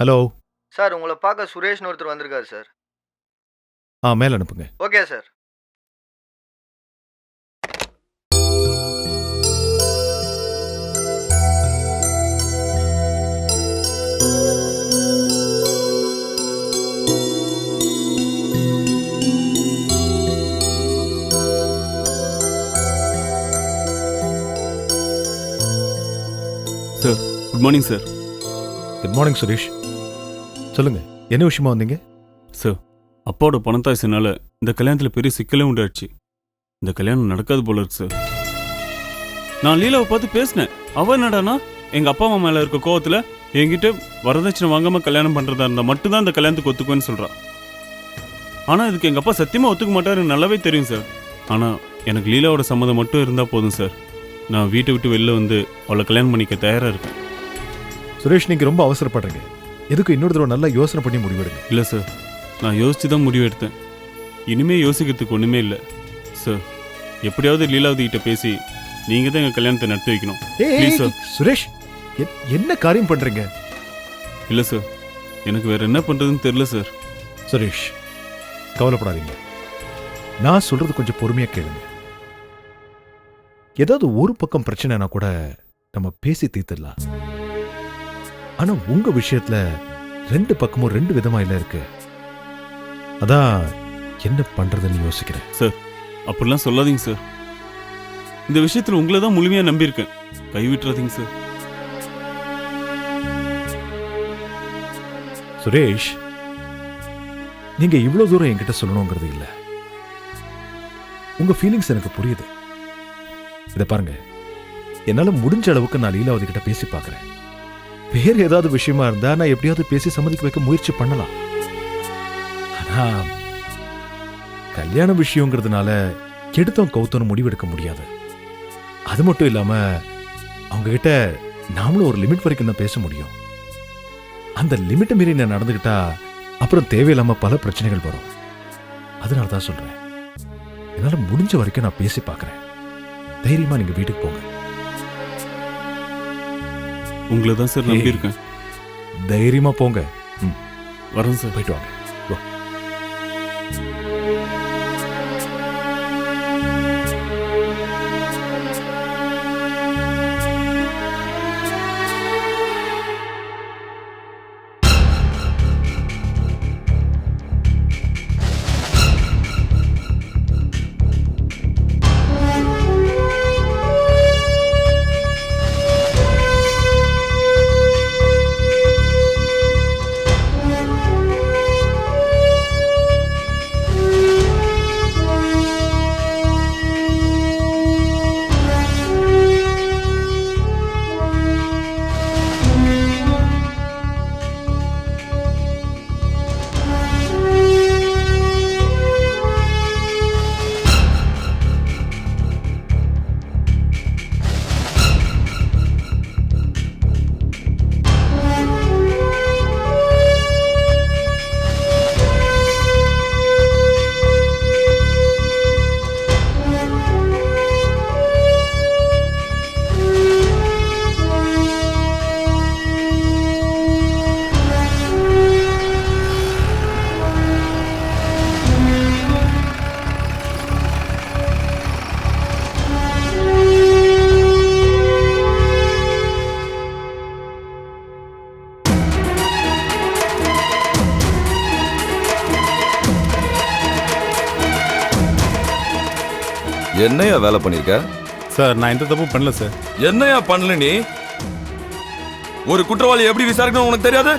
Hello sir உங்களை பார்க்க சுரேஷ்னு ஒருத்தர் வந்திருக்காரு சார். ஆ மேலே அனுப்புங்க. Okay sir. Sir good morning sir. Good morning Suresh. சொல்லுங்க. என்ன விஷயமா வந்தீங்க? சார் அப்பாவோட பணத்தாசனால இந்த கல்யாணத்தில் பெரிய சிக்கலே உண்டாச்சு இந்த கல்யாணம் நடக்காது போல இருக்கு சார். நான் லீலாவை பார்த்து பேசினேன். அவ என்னடானா எங்க அப்பா அம்மா மேல இருக்க கோவத்துல என்கிட்ட வரதட்சணை வாங்காம கல்யாணம் பண்றதா இருந்தா மட்டும்தான் இந்த கல்யாணத்துக்கு ஒத்துக்குவேன்னு சொல்றா. ஆனா இதுக்கு எங்க அப்பா சத்தியமா ஒத்துக்க மாட்டாருன்னு நல்லாவே தெரியும் சார். ஆனா எனக்கு லீலாவோட சம்மதம் மட்டும் இருந்தா போதும் சார். நான் வீட்டை விட்டு வெளில வந்து அவளை கல்யாணம் பண்ணிக்க தயாரா இருக்கேன். சுரேஷ் நீங்க ரொம்ப அவசரப்படுறீங்க. எதுக்கு இன்னொரு தடவை நல்லா யோசனை பண்ணி முடிவெடுங்க. இல்லை சார் நான் யோசிச்சு தான் முடிவு எடுத்தேன் இனிமே யோசிக்கிறதுக்கு ஒன்றுமே இல்லை. சார் எப்படியாவது லீலாவதி கிட்ட பேசி நீங்கள் தான் எங்கள் கல்யாணத்தை நடத்தி வைக்கணும். sir. சுரேஷ் என்ன காரியம் பண்றீங்க? இல்லை சார் எனக்கு வேற என்ன பண்ணுறதுன்னு தெரில சார் சுரேஷ் கவலைப்படாதீங்க. நான் சொல்றது கொஞ்சம் பொறுமையா கேளுங்க. ஏதாவது ஒரு பக்கம் பிரச்சனைனா கூட நம்ம பேசி தீர்த்துடலாம். ஆனா உங்க விஷயத்துல ரெண்டு பக்கமும் ரெண்டு விதமா இல்ல இருக்கு? அதான் என்ன பண்றதுன்னு யோசிக்கிறேன். அப்படிலாம் சொல்லாதீங்க சார். இந்த விஷயத்தில் உங்களை தான் முழுமையாக நம்பியிருக்கேன். கைவிட்டுறாதீங்க சார். சுரேஷ் நீங்க இவ்வளவு தூரம் என்கிட்ட சொல்லணுங்கிறது இல்ல. உங்க ஃபீலிங்ஸ் எனக்கு புரியுது. இத பாருங்க. என்னால முடிஞ்ச அளவுக்கு நான் லீலாவதி கிட்ட பேசி பார்க்கறேன். வேற ஏதாவது விஷயமா இருந்தா நான் எப்படியாவது பேசி சம்மதிக்க வைக்க முயற்சி பண்ணலாம். ஆனா கல்யாண விஷயங்கிறதுனால கெடுத்தோம் கௌத்தனும் முடிவெடுக்க முடியாது. அது மட்டும் இல்லாம அவங்க கிட்ட நாமளும் ஒரு லிமிட் வரைக்கும் தான் பேச முடியும். அந்த லிமிட்டை மீறி நான் நடந்துக்கிட்டா அப்புறம் தேவையில்லாம பல பிரச்சனைகள் வரும். அதனால தான் சொல்றேன். என்னால முடிஞ்ச வரைக்கும் நான் பேசி பார்க்குறேன். தைரியமா நீங்க வீட்டுக்கு போங்க. உங்களை தான் சார் நம்பியிருக்கேன். தைரியமா போங்க. வரேன் சார். போயிட்டு வாங்க. என்னையா வேலை பண்ணிருக்க? சார் நான் எந்த தப்பும் பண்ணல சார். என்னையா பண்ணல நீ? ஒரு குற்றவாளி எப்படி விசாரிக்கணும் உனக்கு தெரியாது?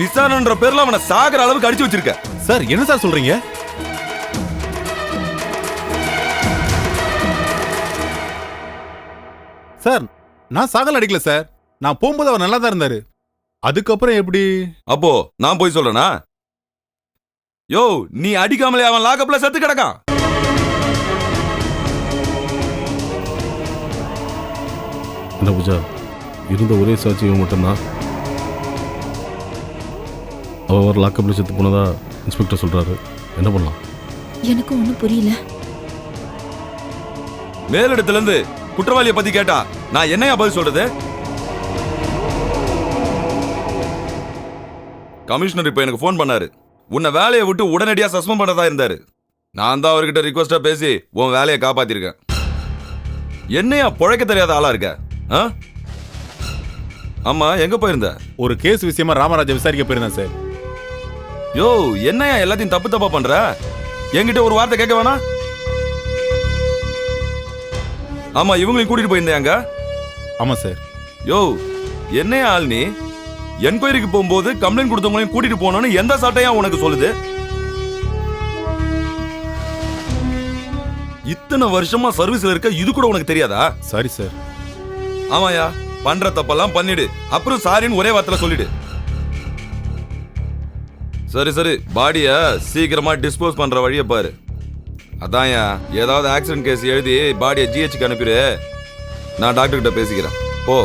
விசாரணைன்ற பேர்ல அவனை சாகிற அளவுக்கு அடிச்சு வச்சிருக்க. சார் என்ன சார் சொல்றீங்க? சார் நான் சாகல் அடிக்கல சார். நான் போகும்போது அவர் நல்லா தான் இருந்தாரு. அதுக்கப்புறம் எப்படி? அப்போ நான் போய் சொல்றேனா? யோ நீ அடிக்காமலே அவன் லாக்கப்ல செத்து கிடக்கான். என்ன பூஜா. இருந்த ஒரே சாட்சி இவன் மட்டும்தான். அவ ஒரு லாக்கப்ல செத்து போனதா இன்ஸ்பெக்டர் சொல்றாரு. என்ன பண்ணலாம்? எனக்கும் ஒன்றும் புரியல. மேலிடத்துல இருந்து குற்றவாளியை பத்தி கேட்டா நான் என்னையா பதில் சொல்றது? கமிஷனர் இப்போ எனக்கு ஃபோன் பண்ணாரு. உன்னை வேலையை விட்டு உடனடியா சஸ்பெண்ட் பண்ணதா இருந்தாரு. நான் தான் அவர்கிட்ட ரிக்வஸ்டா பேசி உன் வேலையை காப்பாத்திருக்கேன். என்னையா பொழைக்க தெரியாத ஆளா இருக்க? ஆ? ஆமா எங்க போயிருந்த? ஒரு கேஸ் விஷயமா ராமராஜா விசாரிக்க போயிருந்தேன் சார். யோ என்னையா எல்லாத்தையும் தப்பு தப்பா பண்ற? என்கிட்ட ஒரு வார்த்தை கேட்க வேணாம் ஆமா இவங்களையும் கூட்டிட்டு போயிருந்தேங்க ஆமா சார். யோ என்னையா ஆள் நீ? என்கொயரிக்கு போகும்போது கம்ப்ளைண்ட் கொடுத்தவங்களையும் கூட்டிட்டு போகணும்னு எந்த சட்டையா உனக்கு சொல்லுது? இத்தனை வருஷமா சர்வீஸ்ல இருக்க இது கூட உனக்கு தெரியாதா? சாரி சார் ஆமாயா பண்ற தப்பெல்லாம் பண்ணிடு. அப்புறம் சாரின்னு ஒரே வார்த்தை சொல்லிடு. சரி சரி பாடிய சீக்கிரமா டிஸ்போஸ் பண்ற வழியை பாரு. அதான்யா ஏதாவது ஆக்சிடென்ட் கேஸ் எழுதி பாடியை ஜிஹெச்சுக்கு அனுப்பிடு. நான் டாக்டர் கிட்ட பேசிக்கிறேன். போ.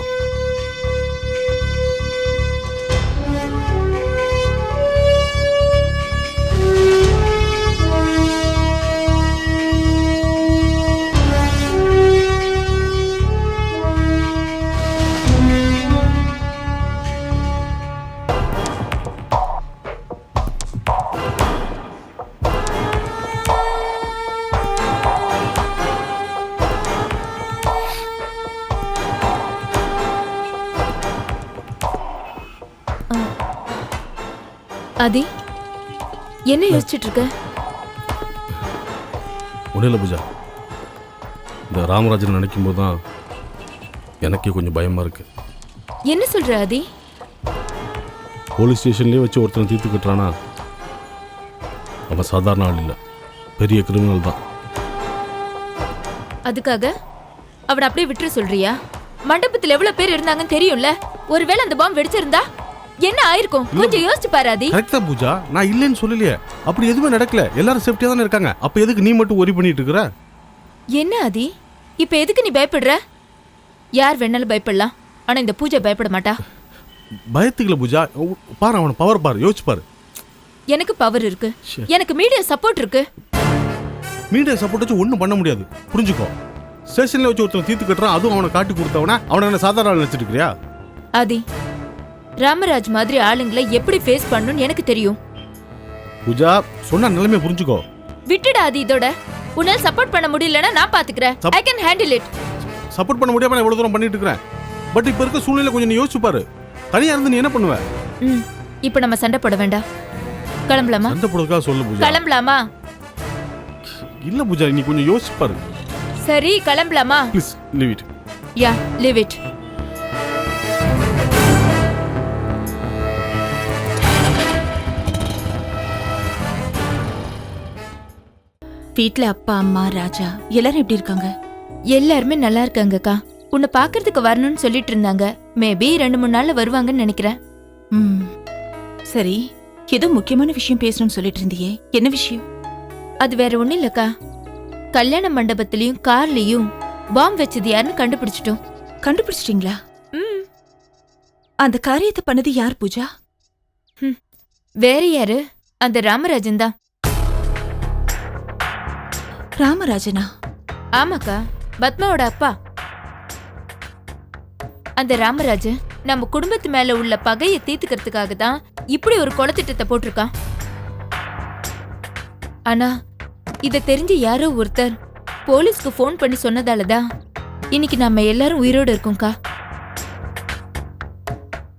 ஆதி என்ன யோசிச்சுட்டு இருக்க ஒன்றும் இல்லை பூஜா. இந்த ராமராஜன் நினைக்கும் போது தான் எனக்கே கொஞ்சம் பயமாக இருக்குது என்ன சொல்ற ஆதி? போலீஸ் ஸ்டேஷன்லேயே வச்சு ஒருத்தனை தீர்த்து கட்டுறானா? அவன் சாதாரண ஆள் இல்லை. பெரிய கிரிமினல் தான். அதுக்காக அவனை அப்படியே விட்டுற சொல்றியா? மண்டபத்துல எவ்வளவு பேர் இருந்தாங்கன்னு தெரியும்ல? ஒருவேளை அந்த பாம்பு வெடிச்சிருந்தா என்ன ஆயிருக்கும்? கொஞ்சம் யோசிச்சு பாரு ஆதி. கரெக்டா பூஜா. நான் இல்லைன்னு சொல்லலையே. அப்படி எதுவுமே நடக்கல. எல்லாரும் சேஃப்டியாக தானே இருக்காங்க. அப்போ எதுக்கு நீ மட்டும் ஒரி பண்ணிட்டு இருக்கிற? என்ன ஆதி? இப்ப எதுக்கு நீ பயப்படுற? யார் வேணாலும் பயப்படலாம். ஆனா இந்த பூஜை பயப்பட மாட்டா. பயத்துக்குல பூஜா. பாரு அவனை பவர் பாரு. யோசிச்சு பாரு. எனக்கு பவர் இருக்கு. எனக்கு மீடியா சப்போர்ட் இருக்கு. மீடியா சப்போர்ட் வச்சு ஒன்றும் பண்ண முடியாது. புரிஞ்சுக்கோ. ஸ்டேஷனில் வச்சு ஒருத்தன் தீர்த்து கட்டுறான். அதுவும் அவனை காட்டி கொடுத்தவனா? அவனை என்ன சாதாரண நினைச்சிட்டு இருக்கிறியா? ஆதி ராமராஜ் மாதிரி ஆளுங்களை எப்படி ஃபேஸ் பண்ணணும்னு எனக்கு தெரியும். பூஜா சொன்னா நிலைமையை புரிஞ்சுக்கோ. விட்டுடா ஆதி இதோட. உன்னால சப்போர்ட் பண்ண முடியலன்னா நான் பாத்துக்கிறேன். I can handle it support பண்ண முடியாம நான் இவ்வளவு தூரம் பண்ணிட்டு இருக்கிறேன். பட் இப்போ இருக்க சூழ்நிலை கொஞ்சம் நீ யோசிச்சு பாரு. தனியா இருந்து நீ என்ன பண்ணுவ? ம். இப்போ நம்ம சண்டை போட வேண்டாம். கிளம்பலாமா? சண்டை போடுறதுக்காக சொல்லு பூஜா. கிளம்பலாமா? இல்ல பூஜா நீ கொஞ்சம் யோசிச்சு பாரு. சரி கிளம்பலாமா? Please leave it yeah live it வீட்ல அப்பா அம்மா ராஜா எல்லாரும் எப்படி இருக்காங்க? எல்லாருமே நல்லா இருக்காங்கக்கா. உன்னை பாக்குறதுக்கு வரணும்னு சொல்லிட்டு இருந்தாங்க. மேபி ரெண்டு மூணு நாள்ல வருவாங்கன்னு நினைக்கிறேன். ம். சரி ஏதோ முக்கியமான விஷயம் பேசணும்னு சொல்லிட்டு இருந்தியே. என்ன விஷயம்? அது வேற ஒண்ணும் இல்லக்கா. கல்யாண மண்டபத்திலயும் கார்லயும் பாம்பு வச்சது யாருன்னு கண்டுபிடிச்சிட்டோம். கண்டுபிடிச்சிட்டீங்களா? ம். அந்த காரியத்தை பண்ணது யார் பூஜா? வேற யாரு? அந்த ராமராஜன் தான். ராமராஜனா? ஆமாக்கா பத்மாவோட அப்பா. அந்த ராமராஜன் நம்ம குடும்பத்து மேல உள்ள பகையை தீர்த்துக்கிறதுக்காக தான் இப்படி ஒரு கொலத்திட்டத்தை போட்டிருக்கான் ஆனா இத தெரிஞ்ச யாரோ ஒருத்தர் போலீஸ்க்கு ஃபோன் பண்ணி சொன்னதால தான் இன்னைக்கு நம்ம எல்லாரும் உயிரோட இருக்கோம்க்கா.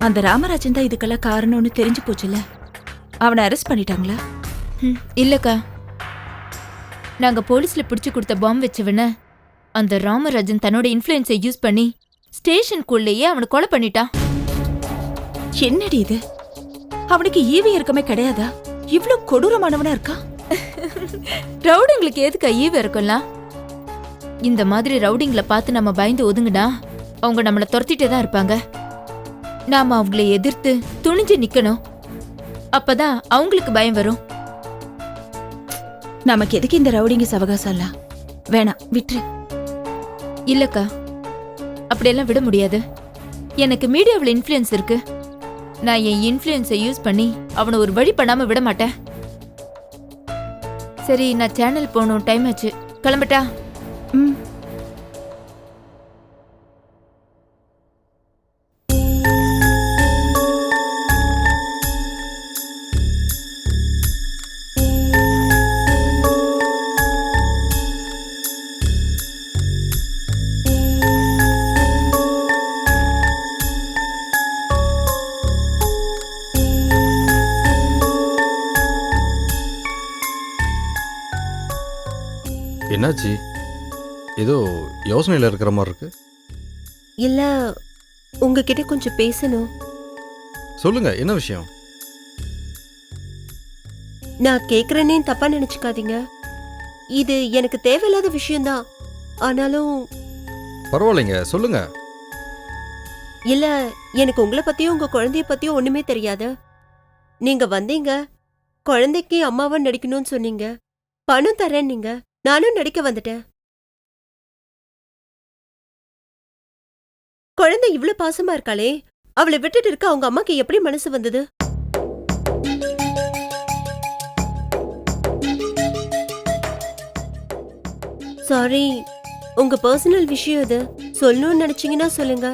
அந்த ராமராஜன் தான் இதுக்கெல்லாம் காரணம்னு தெரிஞ்சு போச்சுல அவனை அரெஸ்ட் பண்ணிட்டாங்களா? ம், இல்லக்கா. நாங்க போலீஸ்ல பிடிச்சு கொடுத்த பாம்பு வச்சவன அந்த ராமராஜன் தன்னோட இன்ஃப்ளூயன்ஸை யூஸ் பண்ணி ஸ்டேஷனுக்குள்ளேயே அவனை கொலை பண்ணிட்டான் என்னடி இது? அவனுக்கு ஈவி இருக்கமே கிடையாதா? இவ்ளோ கொடூரமானவனா இருக்கா? ரவுடிங்களுக்கு எதுக்கு ஈவ இருக்கும்லாம் இந்த மாதிரி ரவுடிங்களை பார்த்து நம்ம பயந்து ஒதுங்குனா அவங்க நம்மளை துரத்திட்டே தான் இருப்பாங்க. நாம அவங்கள எதிர்த்து துணிஞ்சு நிக்கணும். அப்பதான் அவங்களுக்கு பயம் வரும். நமக்கு எதுக்கு இந்த ரவுடிங்க சவகாசம் எல்லாம் வேணாம் விட்டுரு. இல்லக்கா அப்படியெல்லாம் விட முடியாது. எனக்கு மீடியாவில் இன்ஃப்ளூயன்ஸ் இருக்கு. நான் என் இன்ஃப்ளூயன்ஸை யூஸ் பண்ணி அவனை ஒரு வழி பண்ணாம விட மாட்டேன். சரி நான் சேனல் போகணும் டைம் ஆச்சு. கிளம்பட்டா? ம். என்னாச்சு? ஏதோ யோசனையில் இருக்கிற மாதிரி இருக்கு. இல்ல உங்ககிட்ட கொஞ்சம் பேசணும். சொல்லுங்க என்ன விஷயம்? நான் கேக்குறேனே தப்பா நினைச்சுக்காதீங்க. இது எனக்கு தேவையில்லாத விஷயம்தான். ஆனாலும் பரவாயில்லைங்க சொல்லுங்க. இல்ல எனக்கு உங்களை பத்தியும் உங்க குழந்தைய பத்தியும் ஒண்ணுமே தெரியாது. நீங்க வந்தீங்க குழந்தைக்கு அம்மாவா நடிக்கணும்னு சொன்னீங்க. பணம் தரேன் நீங்க நானும் நடிக்க வந்துட்டேன். குழந்தை இவ்ளோ பாசமா இருக்காளே அவளை விட்டுட்டு இருக்க அவங்க அம்மாக்கு எப்படி மனசு வந்தது? சாரி உங்க பர்சனல் விஷயம் இது. சொல்லணும்னு நினைச்சீங்கன்னா சொல்லுங்க.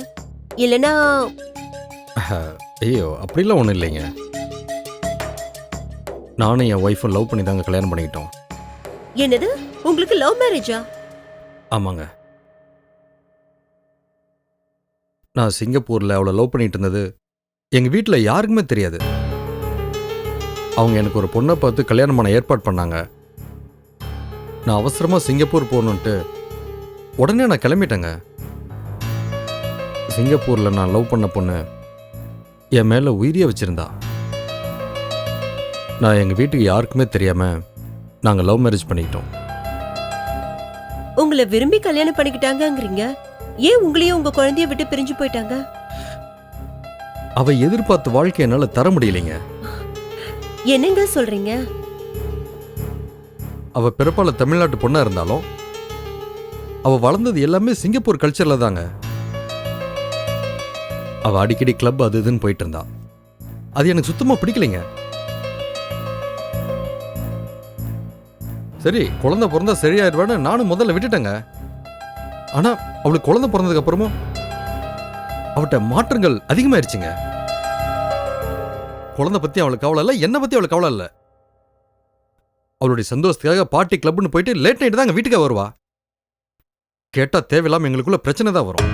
இல்லனா ஐயோ அப்படிலாம் ஒன்றும் இல்லைங்க. நானும் என் ஒய்ஃபும் லவ் பண்ணி தாங்க கல்யாணம் பண்ணிக்கிட்டோம். என்னது? உங்களுக்கு லவ் மேரேஜா? ஆமாங்க. நான் சிங்கப்பூரில் அவளை லவ் பண்ணிட்டு இருந்தது எங்கள் வீட்டில் யாருக்குமே தெரியாது. அவங்க எனக்கு ஒரு பொண்ணை பார்த்து கல்யாணம் பண்ண ஏற்பாடு பண்ணாங்க. நான் அவசரமாக சிங்கப்பூர் போகணுன்ட்டு உடனே நான் கிளம்பிட்டேங்க. சிங்கப்பூரில் நான் லவ் பண்ண பொண்ணு என் மேலே உயிரியே வச்சுருந்தா. நான் எங்கள் வீட்டுக்கு யாருக்குமே தெரியாமல் நாங்கள் லவ் மேரேஜ் பண்ணிக்கிட்டோம். உங்களை விரும்பி கல்யாணம் பண்ணிக்கிட்டாங்கங்கறீங்க? ஏன் உங்களையும் உங்க குழந்தைய விட்டு பிரிஞ்சு போயிட்டாங்க? அவ எதிர்பார்த்த வாழ்க்கை என்னால் தர முடியலைங்க. என்னங்க சொல்றீங்க? அவ பிறப்பால தமிழ்நாட்டு பொண்ணா இருந்தாலும் அவ வளர்ந்தது எல்லாமே சிங்கப்பூர் கல்ச்சர்ல தாங்க. அவ அடிக்கடி கிளப் அது இதுன்னு போயிட்டு இருந்தா. அது எனக்கு சுத்தமா பிடிக்கலைங்க. சரி குழந்தை பிறந்தா சரியாயிருவான்னு நானும் முதல்ல விட்டுட்டேங்க. ஆனால் அவளுக்கு குழந்தை பிறந்ததுக்கு அப்புறமும் அவட்ட மாற்றங்கள் அதிகமாயிருச்சுங்க. குழந்தை பத்தி அவளுக்கு கவலை இல்லை என்னை பத்தி அவளுக்கு கவலை இல்லை. அவளுடைய சந்தோஷத்துக்காக பார்ட்டி கிளப்னு போயிட்டு லேட் நைட் தான் வீட்டுக்கே வீட்டுக்கு வருவா. கேட்டால் தேவையில்லாமல் எங்களுக்குள்ள பிரச்சனை தான் வரும்.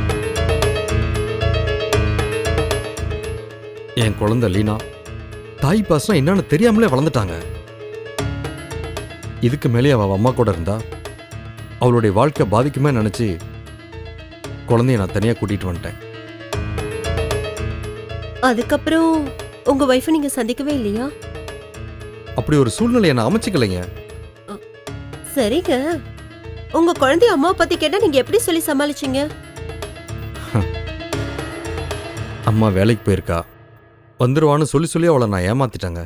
என் குழந்தை லீனா தாய் பாசம் என்னன்னு தெரியாமலே வளர்ந்துட்டாங்க. இதுக்கு மேலே அவ அம்மா கூட இருந்தா அவளுடைய வாழ்க்கை பாதிக்குமே நினைச்சு குழந்தைய நான் தனியா கூட்டிட்டு வந்துட்டேன். அதுக்கப்புறம் உங்க ஒய்ஃபை நீங்க சந்திக்கவே இல்லையா? அப்படி ஒரு சூழ்நிலையை நான் அமைச்சுக்கலைங்க. சரிங்க. உங்க குழந்தைய அம்மாவை பத்தி கேட்டா நீங்க எப்படி சொல்லி சமாளிச்சீங்க? அம்மா வேலைக்கு போயிருக்கா. வந்துருவான்னு சொல்லி சொல்லி அவளை நான் ஏமாத்திட்டேங்க.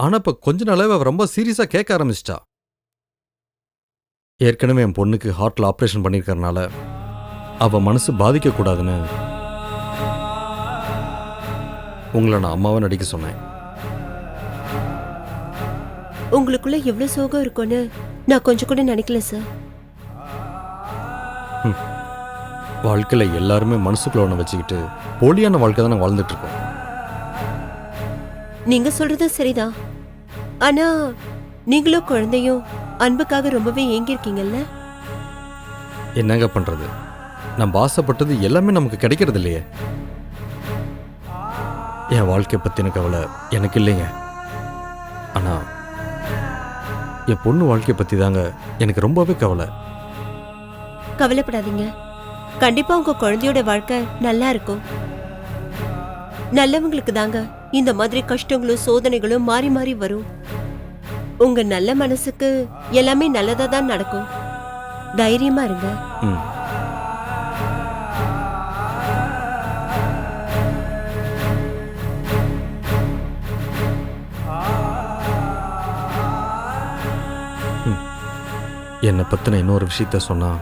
ஆனா இப்ப கொஞ்ச நாளாவே அவ ரொம்ப சீரியஸா கேட்க ஆரம்பிச்சிட்டா. ஏற்கனவே என் பொண்ணுக்கு ஹார்ட்ல ஆப்ரேஷன் பண்ணியிருக்கறனால அவ மனசு பாதிக்க கூடாதுன்னு உங்களை நான் அம்மாவை நடிக்க சொன்னேன். உங்களுக்குள்ள எவ்வளவு சோகம் இருக்கும்னு நான் கொஞ்சம் கூட நினைக்கல சார் வாழ்க்கையில எல்லாருமே மனசுக்குள்ள ஒன்று வச்சுக்கிட்டு போலியான வாழ்க்கை தான் நாங்கள் வாழ்ந்துட்டு இருக்கோம். நீங்க சொல்றது சரிதான். ஆனா நீங்களும் குழந்தையும் அன்புக்காக ரொம்பவே ஏங்கியிருக்கீங்கல்ல? என்னங்க பண்றது? நம்ம ஆசைப்பட்டது எல்லாமே நமக்கு கிடைக்கிறது இல்லையே என் வாழ்க்கை பத்தின கவலை எனக்கு இல்லைங்க. ஆனா என் பொண்ணு வாழ்க்கை பத்தி தாங்க எனக்கு ரொம்பவே கவலை. கவலைப்படாதீங்க. கண்டிப்பா உங்க குழந்தையோட வாழ்க்கை நல்லா இருக்கும். நல்லவங்களுக்கு தாங்க இந்த மாதிரி கஷ்டங்களும் சோதனைகளும் மாறி மாறி வரும். உங்க நல்ல மனசுக்கு எல்லாமே நல்லதா தான் நடக்கும். தைரியமா இருங்க. ம். என்னை பற்றின இன்னொரு விஷயத்த சொன்னால்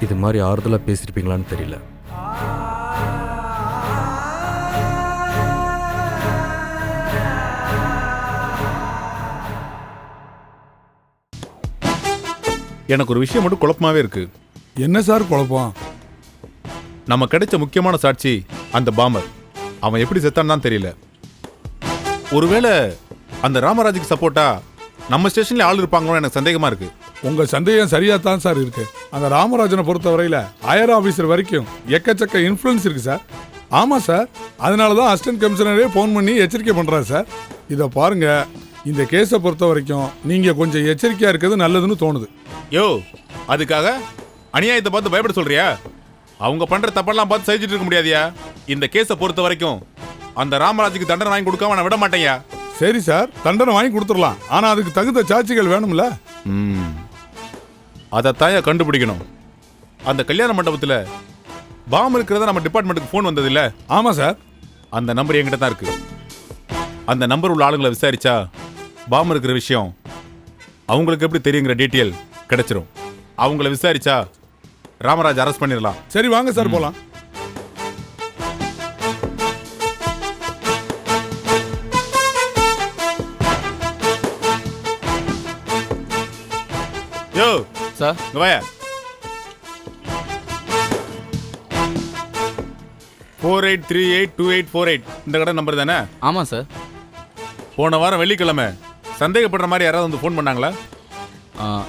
இது மாதிரி ஆறுதலாக பேசியிருப்பீங்களான்னு தெரியல. எனக்கு ஒரு விஷயம் மட்டும் குழப்பமாவே இருக்கு. என்ன சார் குழப்பம்? நம்ம கிடைச்ச முக்கியமான சாட்சி அந்த பாமர். அவன் எப்படி செத்தான்னு தான் தெரியல. ஒருவேளை அந்த ராமராஜுக்கு சப்போர்ட்டா நம்ம ஸ்டேஷன்ல ஆள் இருப்பாங்களோ எனக்கு சந்தேகமா இருக்கு. உங்க சந்தேகம் சரியா தான் சார் இருக்கு. அந்த ராமராஜனை பொறுத்தவரையில ஹையர் ஆபீசர் வரைக்கும் எக்கச்சக்க இன்ஃப்ளூயன்ஸ் இருக்கு சார். ஆமா சார் அதனால தான் அசிஸ்டன்ட் கமிஷனரே ஃபோன் பண்ணி எச்சரிக்கை பண்றாரு சார். இதை பாருங்க. இந்த கேஸை பொறுத்த வரைக்கும் நீங்க கொஞ்சம் எச்சரிக்கையா இருக்கிறது நல்லதுன்னு தோணுது. யோ அதுக்காக அநியாயத்தை பார்த்து பயப்பட சொல்றியா? அவங்க பண்ற தப்பெல்லாம் பார்த்து சகிச்சிட்டு இருக்க முடியாதியா? இந்த கேஸை பொறுத்த வரைக்கும் அந்த ராமராஜுக்கு தண்டனை வாங்கி கொடுக்காம நான் விட மாட்டேன்யா? சரி சார் தண்டனை வாங்கி கொடுத்துடலாம். ஆனா அதுக்கு தகுந்த சாட்சிகள் வேணும்ல? ம். அதைத்தாயா கண்டுபிடிக்கணும். அந்த கல்யாண மண்டபத்தில் பாம் இருக்கிறதா நம்ம டிபார்ட்மெண்ட்டுக்கு ஃபோன் வந்தது இல்ல ஆமா சார். அந்த நம்பர் என்கிட்ட தான் இருக்கு. அந்த நம்பர் உள்ள ஆளுங்களை விசாரிச்சா பாம் இருக்கிற விஷயம் அவங்களுக்கு எப்படி தெரியுங்கிற டீட்டெயில் கிடைச்சிரும். அவங்கள விசாரிச்சா ராமராஜ் அரெஸ்ட் பண்ணிடலாம். சரி வாங்க சார் போலாம். Yo sir. இங்க வாயா. Four eight three eight two eight four eight இந்த கடை நம்பர் தானே? ஆமாம் சார். போன வாரம் வெள்ளிக்கிழமை சந்தேகப்படுற மாதிரி யாராவது வந்து ஃபோன் பண்ணாங்களா? ஆ,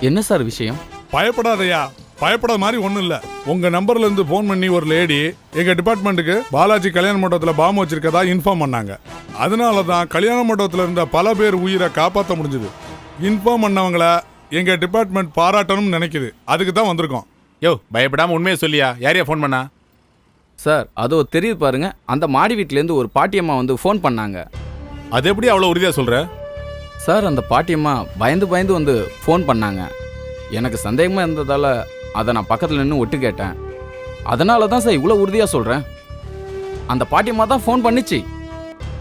என்ன சார் விஷயம்? பயப்படாதயா. பயப்படாத மாதிரி ஒண்ணும் இல்ல. உங்க நம்பர்ல இருந்து ஃபோன் பண்ணி ஒரு லேடி எங்க டிபார்ட்மெண்ட்டுக்கு பாலாஜி கல்யாண மண்டபத்துல பாம்பு வச்சிருக்கதா இன்ஃபார்ம் பண்ணாங்க. அதனால தான் கல்யாண மண்டபத்துல இருந்த பல பேர் உயிரை காப்பாற்ற முடிஞ்சது. இன்ஃபார்ம் பண்ணவங்கள எங்க டிபார்ட்மெண்ட் பாராட்டணும்னு நினைக்குது. அதுக்கு தான் வந்திருக்கோம். யோ பயப்படாம உண்மையை சொல்லியா? யாரையா ஃபோன் பண்ணா? சார் அதோ தெரியுது பாருங்க. அந்த மாடி வீட்டிலேருந்து ஒரு பாட்டியம்மா வந்து ஃபோன் பண்ணாங்க. அது எப்படி அவ்வளோ உறுதியா சொல்ற? சார் அந்த பாட்டியம்மா பயந்து பயந்து வந்து ஃபோன் பண்ணாங்க. எனக்கு சந்தேகமாக இருந்ததால் அதை நான் பக்கத்தில் நின்று ஒட்டு கேட்டேன். அதனால தான் சார் இவ்வளோ உறுதியாக சொல்கிறேன் அந்த பாட்டியம்மா தான் ஃபோன் பண்ணிச்சு.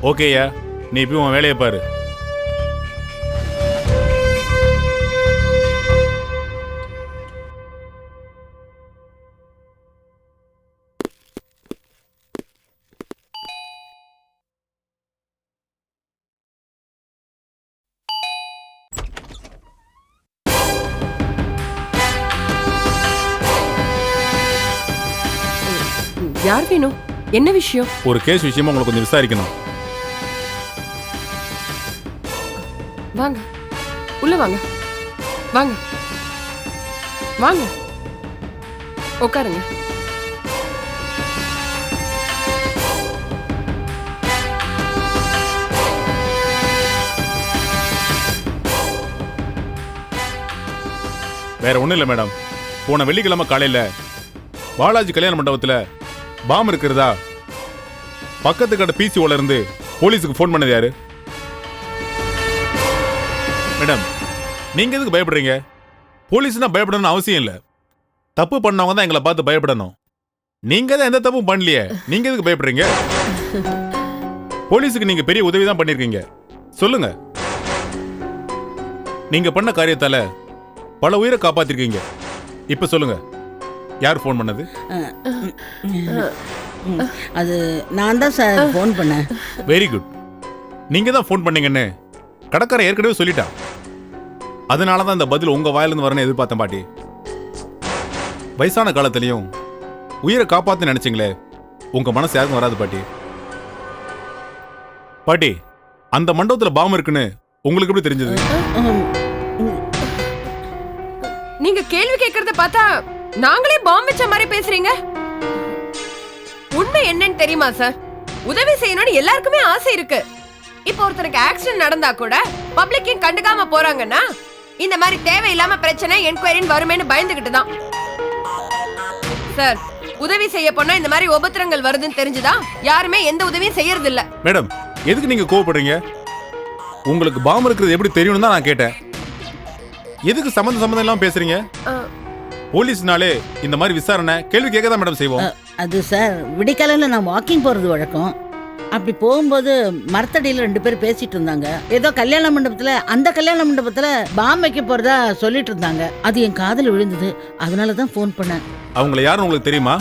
ஓகேயா நீ இப்போ உன் வேலையை பாரு. யார் வேணும் என்ன விஷயம்? ஒரு கேஸ் விஷயமா உங்களை கொஞ்சம் விசாரிக்கணும். வாங்க. உள்ள வாங்க. வாங்க. வாங்க. உட்காருங்க. வேற ஒன்றும் இல்லை மேடம். போன வெள்ளிக்கிழமை காலையில் பாலாஜி கல்யாண மண்டபத்தில் பாம் இருக்கிறதா? பக்கத்து கடை பிசிஓல இருந்து போலீஸுக்கு ஃபோன் பண்ணது யாரு? மேடம் நீங்க எதுக்கு பயப்படுறீங்க? போலீஸ்னா பயப்படணும்னு அவசியம் இல்லை. தப்பு பண்ணவங்க தான் எங்களை பார்த்து பயப்படணும். நீங்க தான் எந்த தப்பும் பண்ணலையே. நீங்க எதுக்கு பயப்படுறீங்க? போலீஸுக்கு நீங்க பெரிய உதவி தான் பண்ணிருக்கீங்க சொல்லுங்க. நீங்க பண்ண காரியத்தால பல உயிரை காப்பாத்திருக்கீங்க. இப்ப சொல்லுங்க. யார் ஃபோன் பண்ணது? அது நான் தான் சார் ஃபோன் பண்ணேன். வெரி குட் நீங்க தான் ஃபோன் பண்ணீங்கன்னு கடைக்காரன் ஏற்கனவே சொல்லிட்டான். அதனால தான் இந்த பதில் உங்க வாயிலிருந்து வரணும்னு எதிர்பார்த்தேன் பாட்டி. வயசான காலத்திலையும் உயிரை காப்பாத்து நினைச்சீங்களே உங்க மனசு யாருக்கும் வராது பாட்டி. பாட்டி அந்த மண்டபத்துல பாம்பு இருக்குன்னு உங்களுக்கு எப்படி தெரிஞ்சது? நீங்க கேள்வி கேக்குறத பார்த்தா நாங்களே பாம்பு வச்ச மாதிரி பேசுறீங்க? உண்மை என்னன்னு தெரியுமா சார் உதவி செய்யணும்னு எல்லாருக்குமே ஆசை இருக்கு. இப்போ ஒருத்தருக்கு ஆக்சிடென்ட் நடந்தா கூட பப்ளிக்கையும் கண்டுக்காம போறாங்கன்னா இந்த மாதிரி தேவையில்லாம பிரச்சனை என்கொயரின்னு வருமேன்னு பயந்துகிட்டு தான். சார் உதவி செய்ய போனா இந்த மாதிரி உபத்திரங்கள் வருதுன்னு தெரிஞ்சுதான் யாருமே எந்த உதவியும் செய்யறது இல்ல மேடம் எதுக்கு நீங்க கோவப்படுறீங்க? உங்களுக்கு பாம்பு இருக்கிறது எப்படி தெரியும்னு தான் நான் கேட்டேன். எதுக்கு சம்மந்தம் சம்மந்தம் எல்லாம் பேசுறீங்க? போலீஸ்னாலே இந்த மாதிரி விசாரணை கேள்வி கேட்க தான் மேடம் செய்வோம் அது சார் விடிக்காலையில் நான் வாக்கிங் போகிறது வழக்கம். அப்படி போகும்போது மரத்தடியில் ரெண்டு பேர் பேசிட்டு இருந்தாங்க. ஏதோ கல்யாண மண்டபத்தில் அந்த கல்யாண மண்டபத்தில் பாம் வைக்க போகிறதா சொல்லிட்டு இருந்தாங்க. அது என் காதில் விழுந்தது. அதனால தான் ஃபோன் பண்ணேன். அவங்கள யாருன்னு உங்களுக்கு தெரியுமா?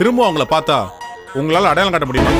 திரும்ப அவங்கள பார்த்தா உங்களால அடையாளம் காட்ட முடியுமா?